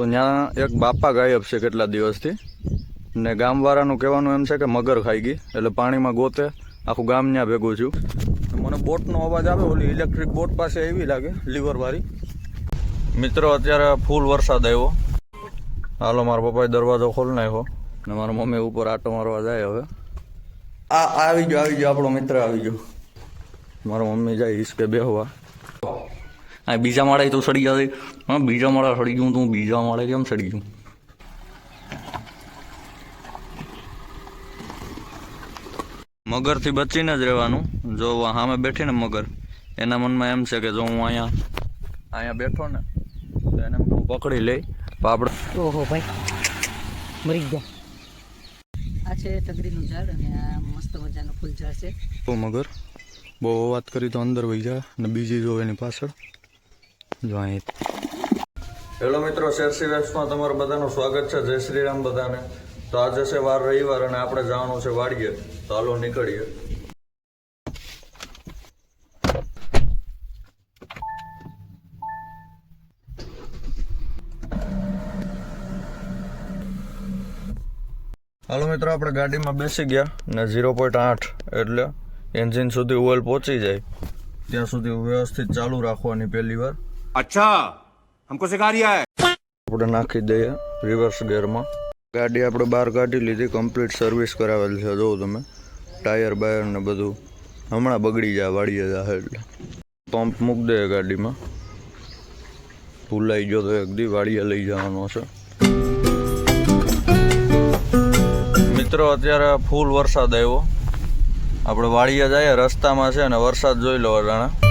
તો ત્યાં એક બાપા ગાયબ છે કેટલા દિવસથી. ને ગામવાળાનું કહેવાનું એમ છે કે મગર ખાઈ ગઈ, એટલે પાણીમાં ગોતે, આખું ગામ ત્યાં ભેગું છું મને બોટનો અવાજ આવે, ઓલી ઇલેક્ટ્રિક બોટ પાસે એવી લાગે, લીવરવાળી. મિત્રો, અત્યારે ફૂલ વરસાદ આવ્યો. હાલો, મારા પપ્પાએ દરવાજો ખોલી નાખ્યો. ને મારા મમ્મી ઉપર આટો મારવા જાય હવે. આ આવી ગયો આવી ગયો, આપણો મિત્ર આવી ગયો. મારા મમ્મી જાય હિસકે બેહવા. આ બીજા માળે તો સડી જશે હા બીજા માળે સડી ગયું તું બીજા માળે કેમ સડી ગયું? મગરથી બચીને જ રહેવાનું. જો સામે બેઠીને મગર એના મનમાં એમ છે કે જો હું અહીંયા અહીંયા બેઠો ને તો એને હું પકડી લઈ આપણે ઓહો ભાઈ મરી ગયા. આ છે તગરીનું ઝાડ અને આ મસ્ત મજાનું ફૂલ ઝાડ છે. ઓ મગર બહુ વાત કરી તો અંદર વહી જાય ને બીજી જો એની પાછળ. જો અહીં હેલો મિત્રો, શેરસી વેબ્સમાં તમારું બધાનું સ્વાગત છે. જય શ્રી રામ બધાને. તો આજે છે વાર રવિવાર અને આપણે જવાનું છે વાડીએ. તો હાલો નીકળીએ. હાલો મિત્રો, આપણે ગાડીમાં બેસી ગયા ને ઝીરો પોઈન્ટ આઠ એટલે એન્જિન સુધી ઓઇલ પહોંચી જાય. ત્યાં સુધી વ્યવસ્થિત ચાલુ રાખવાની પહેલી વાર. અચ્છા, હમકો સિખા રહ્યા હે. આપણે નાખી દઈએ રિવર્સ ગેરમાં ગાડી આપણે બહાર કાઢી લીધી કમ્પ્લીટ સર્વિસ કરાવેલી છે, જોવો તમે. ટાયર બાયર ને બધું. હમણાં બગડી જાય, વાળીએ જાય એટલે. પંપ મૂક દે ગાડીમાં. ભૂલાઈ ગયો તો એક દી વાળીએ લઈ જવાનો છે. મિત્રો, અત્યારે ફૂલ વરસાદ આવ્યો. આપણે વાળીએ જઈએ, રસ્તામાં છે અને વરસાદ જોઈ લો અટાણા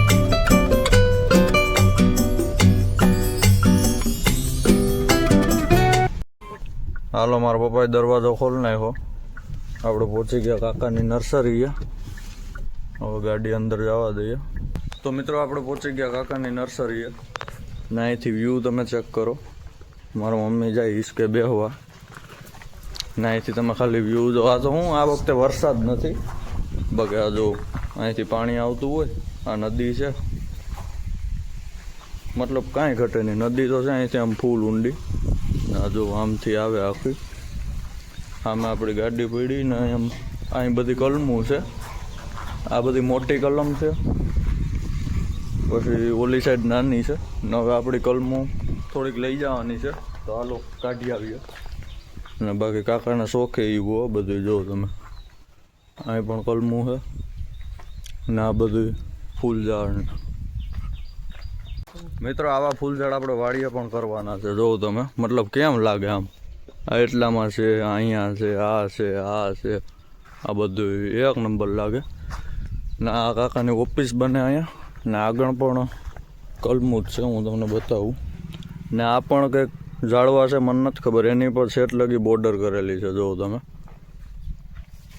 હાલો, મારા પપ્પાએ દરવાજો ખોલી નાખ્યો. આપણે પહોંચી ગયા કાકાની નર્સરીએ હવે ગાડી અંદર જવા દઈએ. તો મિત્રો, આપણે પહોંચી ગયા કાકાની નર્સરીએ ને અહીંથી વ્યૂ તમે ચેક કરો. મારા મમ્મી જાય હિસકે બેહવા. ને અહીંથી તમે ખાલી વ્યૂ જો. આ તો હું આ વખતે વરસાદ નથી. બગે આ જો અહીંથી પાણી આવતું હોય, આ નદી છે. મતલબ કાંઈ ઘટે નહીં. નદી તો છે અહીંથી આમ ફૂલ ઊંડી. ના જો આમથી આવે આખી. આમે આપણી ગાડી પડી ને એમ અહીં બધી કલમું છે. આ બધી મોટી કલમ છે. પછી ઓલી સાઈડ નાની છે. ને હવે આપણી કલમું થોડીક લઈ જવાની છે. તો હાલો કાઢી આવીએ. ને બાકી કાકાના શોખે એવું હોય બધું, જો તમે. અહીં પણ કલમું છે. ને આ બધું ફૂલ ઝાડ મિત્રો, આવા ફૂલઝાડ આપણે વાડીએ પણ કરવાના છે, જોવો તમે. મતલબ કેમ લાગે આમ? આ એટલામાં છે અહીંયા છે, આ છે આ છે. આ બધું એક નંબર લાગે. ને આ કાકાની ઓફિસ બને અહીંયા. ને આગળ પણ કલમું જ છે, હું તમને બતાવું. ને આ પણ કંઈક ઝાડવા છે, મને નથી ખબર. એની પર સેટ લગી બોર્ડર કરેલી છે, જોવો તમે.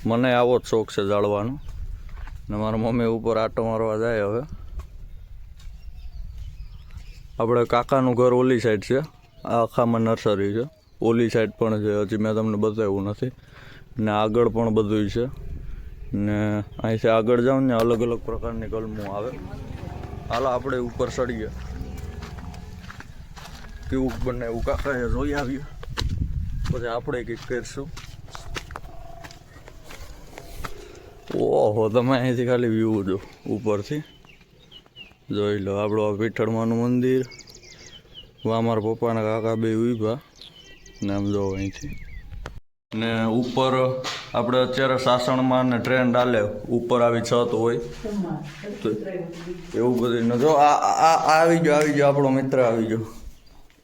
મને આવો જ શોખ છે ઝાડવાનો. ને મારા મમ્મી ઉપર આટો મારવા જાય હવે. આપણે કાકાનું ઘર ઓલી સાઈડ છે. આખામાં નર્સરી છે. ઓલી સાઈડ પણ છે. હજી મેં તમને બતાવ્યું નથી. ને આગળ પણ બધું છે. ને અહીંથી આગળ જાઉં ને અલગ અલગ પ્રકારની કલમો આવે. હાલ, આપણે ઉપર ચડીએ કેવું એવું કાકાએ જોઈ આવ્યું પછી આપણે કંઈક કરીશું. ઓહો, તમે અહીંથી ખાલી વ્યૂ જો ઉપરથી. જોઈ લો, આપણું આ વિઠ્ઠળમાનું મંદિર. વામાર પપ્પાના કાકા બે ઊભા. ને આમ જો અહીંથી. ને ઉપર આપણે અત્યારે સાસણમાં ને ટ્રેન ડાલે, ઉપર આવી છત હોય. તો એવું બધું ન જો, આ આ આવી ગયો આવી ગયો, આપણો મિત્ર આવી ગયો.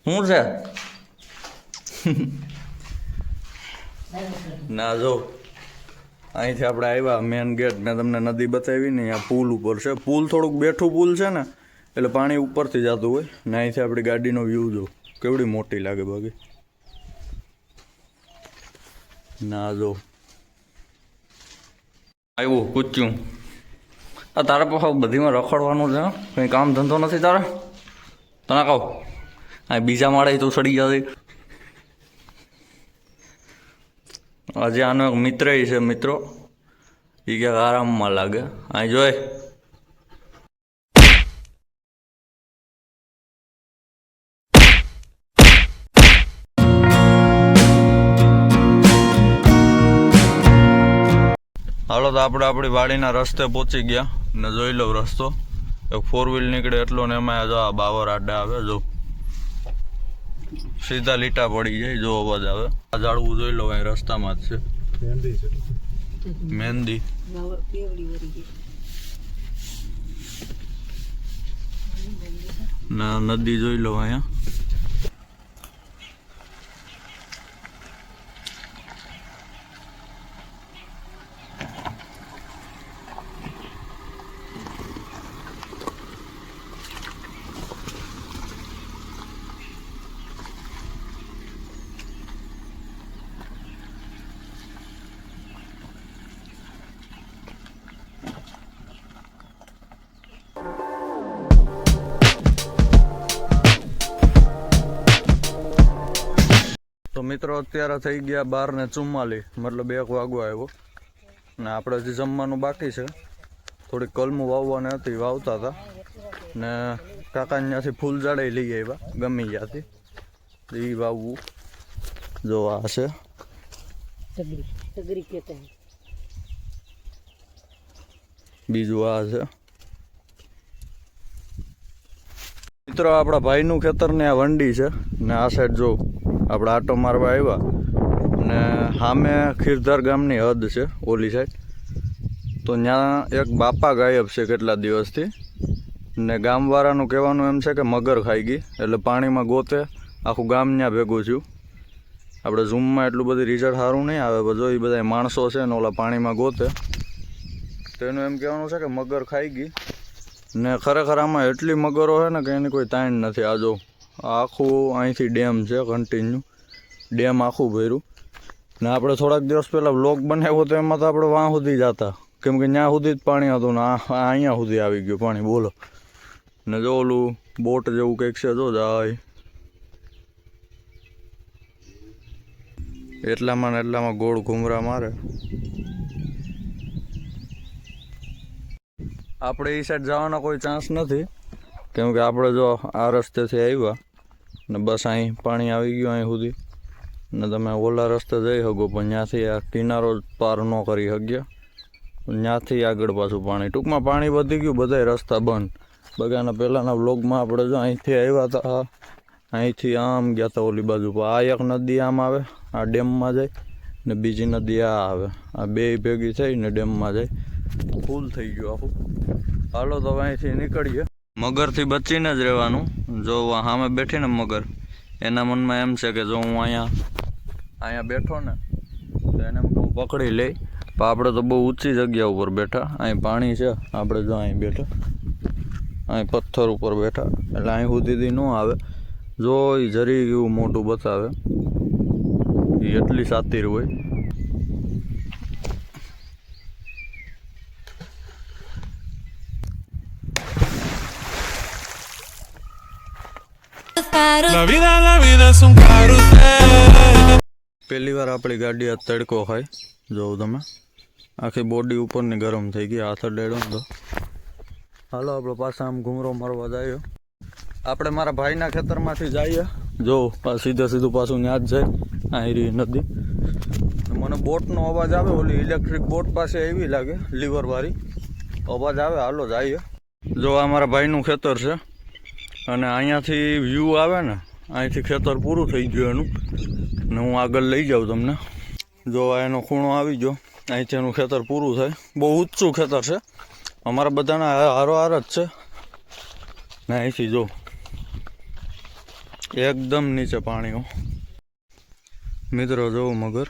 શું છે? ના, જો. અહીંથી આપણે આવ્યા મેન ગેટ મેં તમને નદી બતાવી ને આ પુલ ઉપર છે. પુલ થોડુંક બેઠું પુલ છે ને, એટલે પાણી ઉપરથી જતું હોય. ને અહીંથી આપણી ગાડીનો વ્યૂ જો કેવડી મોટી લાગે બાકી ના જો આવ્યું, પૂછ્યું. આ તારા પાસે બધીમાં રખડવાનું છે કંઈ કામ ધંધો નથી તારે? તને કહું. આ બીજા માળે તું સડી જતી. આજે આનો એક મિત્ર છે, મિત્રો. એ કે આરામમાં લાગે. અહીં જોઈ હાલો તો આપણે આપણી વાડીના રસ્તે પહોંચી ગયા ને જોઈ લઉં રસ્તો. એક ફોર વ્હીલ નીકળે એટલો ને એમાં જો આ બાવર આડા આવે, જો. સીધા લીટા પડી જાય જો અવાજ આવે. આ ઝાડવું જોઈ લો અહીં રસ્તામાં જ છે. મહેંદી ના નદી જોઈ લો અહીંયા. મિત્રો અત્યારે થઈ ગયા બાર ને ચુમ્માલી મતલબ એક વાગો આવ્યો. ને આપણે હજી જમવાનું બાકી છે. થોડીક કલમું વાવવાની હતી વાવતા હતા. ને કાકા ત્યાંથી ફૂલ જાડાઈ લઈ આવ્યા ગમી ત્યાંથી એ વાવવું. જો આ છે. બીજું આ છે. મિત્રો આપણા ભાઈનું ખેતર ને આ વંડી છે. ને આ સાઈડ જો આપણે આટો મારવા આવ્યા. ને સામે ખીરધાર ગામની હદ છે, ઓલી સાઈડ તો ત્યાં એક બાપા ગાયબ છે કેટલા દિવસથી. ને ગામવાળાનું કહેવાનું એમ છે કે મગર ખાઈ ગઈ, એટલે પાણીમાં ગોતે, આખું ગામ ત્યાં ભેગું થયું. આપણે ઝૂમમાં એટલું બધું રિઝલ્ટ સારું નહીં આવે બધો એ બધા માણસો છે ને ઓલા પાણીમાં ગોતે, તો એનું એમ કહેવાનું છે કે મગર ખાઈ ગઈ. ને ખરેખર આમાં એટલી મગરો છે ને કે એની કોઈ તાણ નથી. આ જો આખું અહીંથી ડેમ છે કન્ટિન્યુ ડેમ આખું ભર્યું. ને આપણે થોડાક દિવસ પહેલાં બ્લોક બનાવ્યો તો એમાં તો આપણે વાં સુધી જતા. કેમ કે ત્યાં સુધી જ પાણી હતું ને આ અહીંયા સુધી આવી ગયું પાણી, બોલો. ને જો ઓલું બોટ જેવું કંઈક છે, જો જાય. એટલામાં ને એટલામાં ગોળ ઘૂમરા મારે. આપણે એ સાઈડ જવાનો કોઈ ચાન્સ નથી. કેમ કે આપણે જો આ રસ્તેથી આવ્યા ને બસ અહીં પાણી આવી ગયું અહીં સુધી. ને તમે ઓલા રસ્તે જઈ શકો, પણ ત્યાંથી આ કિનારો પાર ન કરી શક્યા ત્યાંથી આગળ પાછું પાણી. ટૂંકમાં પાણી વધી ગયું, બધાય રસ્તા બંધ. બગાના પહેલાંના વ્લોગમાં આપણે જો અહીંથી આવ્યા હતા અહીંથી આમ ગયા હતા ઓલી બાજુ. પર આ એક નદી આમ આવે, આ ડેમમાં જાય, ને બીજી નદી આ આવે. આ બે ભેગી થઈ ને ડેમમાં જાય. ફૂલ થઈ ગયું આખું. હાલો તો અહીંથી નીકળીએ. મગરથી બચીને જ રહેવાનું. જો સામે બેઠીને મગર. એના મનમાં એમ છે કે જો હું અહીંયા અહીંયા બેઠો ને, તો એને હું પકડી લઈ. પણ આપણે તો બહુ ઊંચી જગ્યા ઉપર બેઠા. અહીં પાણી છે. આપણે જો અહીં બેઠા. અહીં પથ્થર ઉપર બેઠા. એટલે અહીં સુધીથી ન આવે. જો એ જરી એવું મોટું બતાવે. એ એટલી સાતીર હોય. La vida, la vida es un carrusel. પહેલી વાર આપણી ગાડી આ તડકો હોય જોઉં તમે. આખી બોડી ઉપરની ગરમ થઈ ગઈ હાથ અડેડો ને તો. હાલો આપણે પાછા આમ ઘૂમરો મારવા જઈએ આપણે મારા ભાઈના ખેતરમાંથી જઈએ. જો આ સીધે સીધું પાછું ત્યાં જ જાય આયરી નદી. ને મને બોટનો અવાજ આવે ઓલી ઇલેક્ટ્રિક બોટ પાસે એવી લાગે લીવરવાળી અવાજ આવે હાલો જઈએ. જો આ મારા ભાઈનું ખેતર છે. અને અહીંયાથી વ્યૂ આવે ને, અહીંથી ખેતર પૂરું થઈ ગયું એનું. ને હું આગળ લઈ જાઉં તમને. જો એનો ખૂણો આવી ગયો, અહીંથી એનું ખેતર પૂરું થાય. બહુ ઊંચું ખેતર છે. અમારા બધાના હારો હાર જ છે. ને અહીંથી જો, એકદમ નીચે પાણીઓ મિત્રો, જો મગર,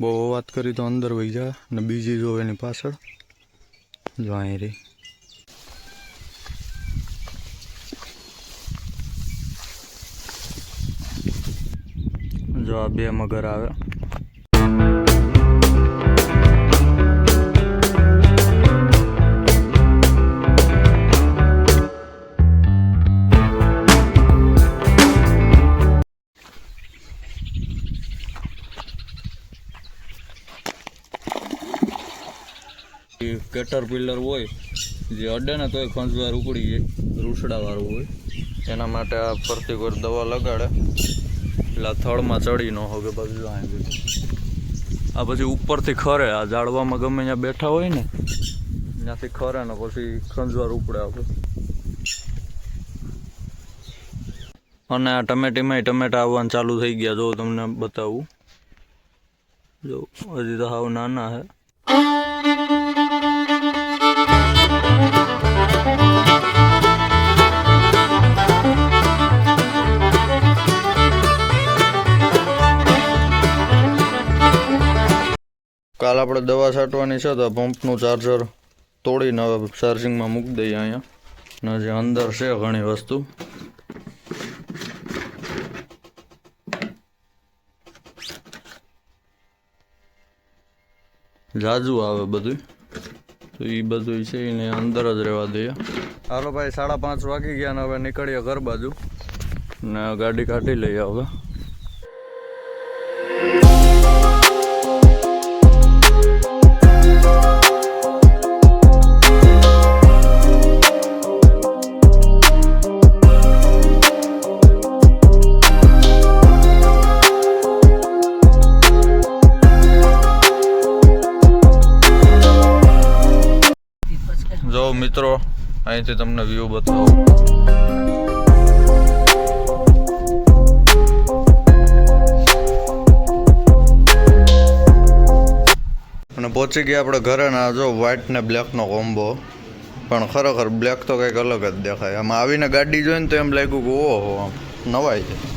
બહુ વાત કરી તો અંદર વહી જાય ને બીજી જો એની પાછળ. જો અહીં રહી. જો આ બે મગર આવે. કેટર પિલર હોય, જે અડે ને તોય ખંજવાર ઉકળી જાય, રૂસડાવાળું હોય. એના માટે આ ફરતી કોઈ દવા લગાડે. એટલે થળમાં ચડી ન કે બધું આ પછી ઉપરથી ખરે, આ ઝાડવામાં ગમે ત્યાં બેઠા હોય ને, ત્યાંથી ખરે ને પછી ખંજવાર ઉપડે આપણે અને આ ટમેટીમાં ટમેટા આવવાનું ચાલુ થઈ ગયા, જો તમને બતાવું. જો, હજી તો હાવ નાના હે. કાલ આપણે દવા છાંટવાની છે તો પંપનું ચાર્જર તોડીને હવે ચાર્જિંગમાં મૂકી દઈએ અહીંયા. ને જે અંદર છે ઘણી વસ્તુ. જાજુ આવે બધું તો એ બધું છે, એને અંદર જ રહેવા દઈએ. હાલો ભાઈ, સાડા પાંચ વાગી ગયા ને હવે નીકળીએ ઘર બાજુ. ને ગાડી કાઢી લઈએ હવે. મિત્રો, અહીંથી તમને વ્યૂ બતાવો. અને પહોંચી ગયા આપણે ઘરે ને જો વ્હાઇટ ને બ્લેકનો કોમ્બો પણ ખરેખર બ્લેક તો કંઈક અલગ જ દેખાય. આમાં આવીને ગાડી જોઈને તો એમ લાગ્યું કે ઓહો, આમ નવાઈ છે